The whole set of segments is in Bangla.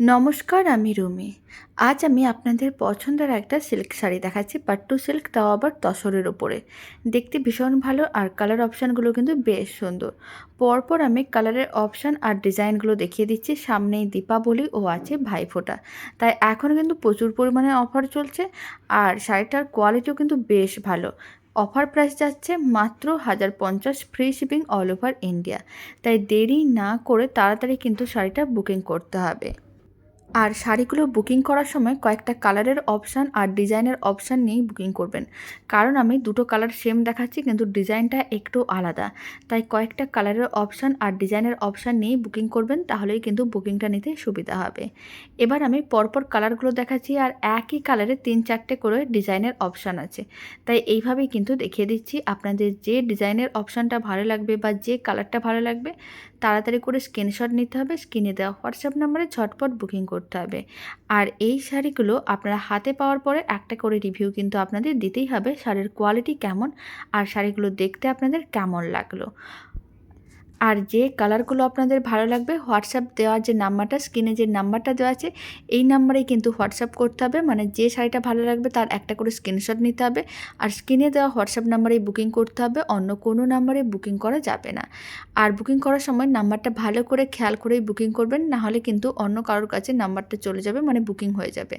নমস্কার, আমি রুমি। আজ আমি আপনাদের পছন্দের একটা সিল্ক শাড়ি দেখাচ্ছি, পাট্টু সিল্ক, তাও আবার তসরের ওপরে দেখতে ভীষণ ভালো আর কালার অপশানগুলো কিন্তু বেশ সুন্দর। পরপর আমি কালারের অপশান আর ডিজাইনগুলো দেখিয়ে দিচ্ছি। সামনেই দীপাবলি ও আছে ভাইফোঁটা। তাই এখন কিন্তু প্রচুর পরিমাণে অফার চলছে আর শাড়িটার কোয়ালিটিও কিন্তু বেশ ভালো। অফার প্রাইস যাচ্ছে মাত্র হাজার পঞ্চাশ free shipping all over India. তাই দেরি না করে তাড়াতাড়ি কিন্তু শাড়িটা বুকিং করতে হবে। আর শাড়িগুলো বুকিং করার সময় কয়েকটা কালারের অপশান আর ডিজাইনের অপশান নিয়েই বুকিং করবেন। কারণ আমি দুটো কালার সেম দেখাচ্ছি, কিন্তু ডিজাইনটা একটু আলাদা। তাই কয়েকটা কালারের অপশান আর ডিজাইনের অপশান নিয়েই বুকিং করবেন, তাহলেই কিন্তু বুকিংটা নিতে সুবিধা হবে। এবার আমি পরপর কালারগুলো দেখাচ্ছি আর একই কালারে তিন চারটে করে ডিজাইনের অপশান আছে। তাই এইভাবেই কিন্তু দেখিয়ে দিচ্ছি আপনাদের যে ডিজাইনের অপশানটা ভালো লাগবে বা যে কালারটা ভালো লাগবে তাড়াতাড়ি করে স্ক্রিনশট নিতে হবে স্ক্রিনে দেওয়া হোয়াটসঅ্যাপ নাম্বারে ঝটপট বুকিং করতে হবে। আর এই শাড়িগুলো আপনারা হাতে পাওয়ার পরে একটা করে রিভিউ কিন্তু আপনাদের দিতেই হবে শাড়ির কোয়ালিটি কেমন, আর শাড়িগুলো দেখতে আপনাদের কেমন লাগল। আর যে কালারগুলো আপনাদের ভালো লাগবে হোয়াটসঅ্যাপ দেওয়ার যে নাম্বারটা স্ক্রিনে যে নাম্বারটা দেওয়া আছে, এই নাম্বারেই কিন্তু হোয়াটসঅ্যাপ করতে হবে। মানে যে শাড়িটা ভালো লাগবে, তার একটা করে স্ক্রিনশট নিতে হবে। আর স্ক্রিনে দেওয়া হোয়াটসঅ্যাপ নাম্বারেই বুকিং করতে হবে, অন্য কোনো নাম্বারে বুকিং করা যাবে না। আর বুকিং করার সময় নাম্বারটা ভালো করে খেয়াল করেই বুকিং করবেন, না হলে কিন্তু অন্য কারোর কাছে নাম্বারটা চলে যাবে মানে বুকিং হয়ে যাবে।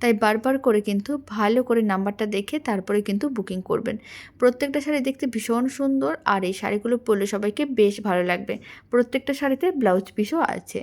তাই বারবার করে কিন্তু ভালো করে নাম্বারটা দেখে তারপরে কিন্তু বুকিং করবেন। প্রত্যেকটা শাড়ি দেখতে ভীষণ সুন্দর, আর এই শাড়িগুলো পরলে সবাইকে বেশ ভালো লাগবে। প্রত্যেকটা শাড়িতে ব্লাউজ পিসও আছে।